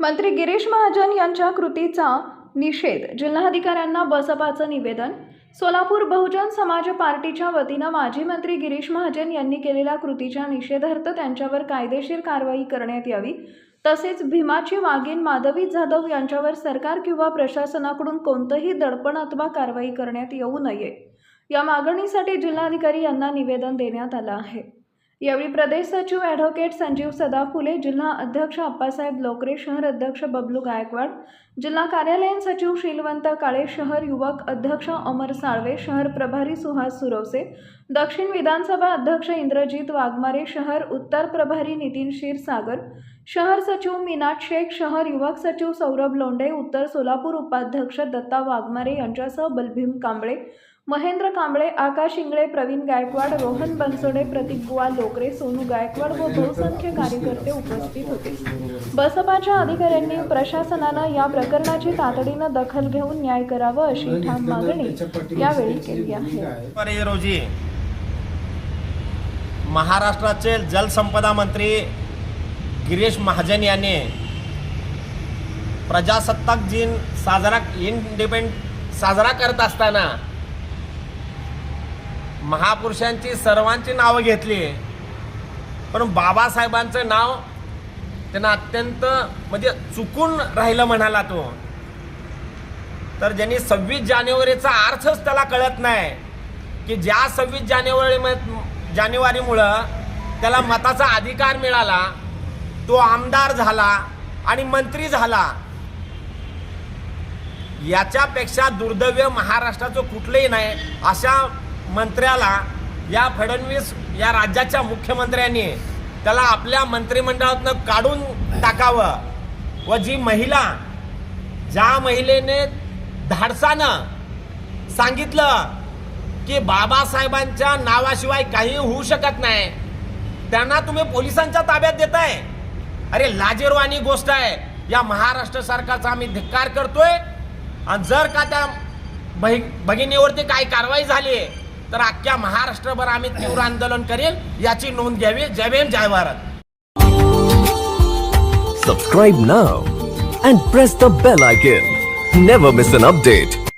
मंत्री गिरीश महाजन यांच्या कृतीचा निषेध जिल्हाधिकाऱ्यांना बसपाचं निवेदन. सोलापूर बहुजन समाज पार्टीच्या वतीनं माजी मंत्री गिरीश महाजन यांनी केलेल्या कृतीच्या निषेधार्थ त्यांच्यावर कायदेशीर कारवाई करण्यात यावी. तसेच भीमाची वाघीण माधवी जाधव यांच्यावर सरकार किंवा प्रशासनाकडून कोणतंही दडपण अथवा कारवाई करण्यात येऊ नये. या मागणीसाठी जिल्हाधिकारी यांना निवेदन देण्यात आलं आहे. यावेळी प्रदेश सचिव ॲडव्होकेट संजीव सदाफुले जिल्हा अध्यक्ष अप्पासाहेब लोकरे शहर अध्यक्ष बबलू गायकवाड जिल्हा कार्यालयीन सचिव शीलवंत काळे शहर युवक अध्यक्ष अमर साळवे शहर प्रभारी सुहास सुरवसे दक्षिण विधानसभा अध्यक्ष इंद्रजित वाघमारे शहर उत्तर प्रभारी नितीन क्षीरसागर शहर सचिव मीनाट शेख शहर युवक सचिव सौरभ लोंढे उत्तर सोलापूर उपाध्यक्ष दत्ता वाघमारे यांच्यासह बलभीम कांबळे महेंद्र कांबळे आकाश इंगळे प्रवीण गायकवाड रोहन बनसोडे प्रतीक गुवा लोकरे सोनू गायकवाड व बहुसंख्य कार्यकर्ते उपस्थित होते. बसपाच्या अधिकाऱ्यांनी प्रशासनानं या प्रकरणाची तातडीनं दखल घेऊन न्याय करावं अशी ठाम मागणी यावेळी केली आहे. रोजी महाराष्ट्राचे जलसंपदा मंत्री गिरीश महाजन यांनी प्रजासत्ताक दिन साजरा इंडिपेंड साजरा करत असताना महापुरुषांची सर्वांची नावं घेतली. पण बाबासाहेबांचं नाव त्यांना अत्यंत म्हणजे चुकून राहिलं म्हणाला तो. तर ज्यांनी सव्वीस जानेवारीचा अर्थच त्याला कळत नाही की ज्या सव्वीस जानेवारी जानेवारीमुळं त्याला मताचा अधिकार मिळाला तो आमदार झाला आणि मंत्री झाला. याच्यापेक्षा दुर्दैव्य महाराष्ट्राचं कुठलंही नाही अशा मंत्र्याला या फडणवीस या राज्याच्या मुख्यमंत्र्यांनी त्याला आपल्या मंत्रिमंडळातनं काढून टाकावं. व जी महिला ज्या महिलेने धाडसानं सांगितलं की बाबासाहेबांच्या नावाशिवाय काही होऊ शकत नाही त्यांना तुम्ही पोलिसांच्या ताब्यात देताय. अरे लाजीरवाणी गोष्ट आहे. या महाराष्ट्र सरकारचा आम्ही धिक्कार करतोय. आणि जर का त्या भगिनीवरती काही कारवाई झाली तर अख्ख्या महाराष्ट्रभर आम्ही तीव्र आंदोलन करेल याची नोंद घ्यावी. जय भेम जय भारत. सबस्क्राईब ना and press the bell icon never miss an update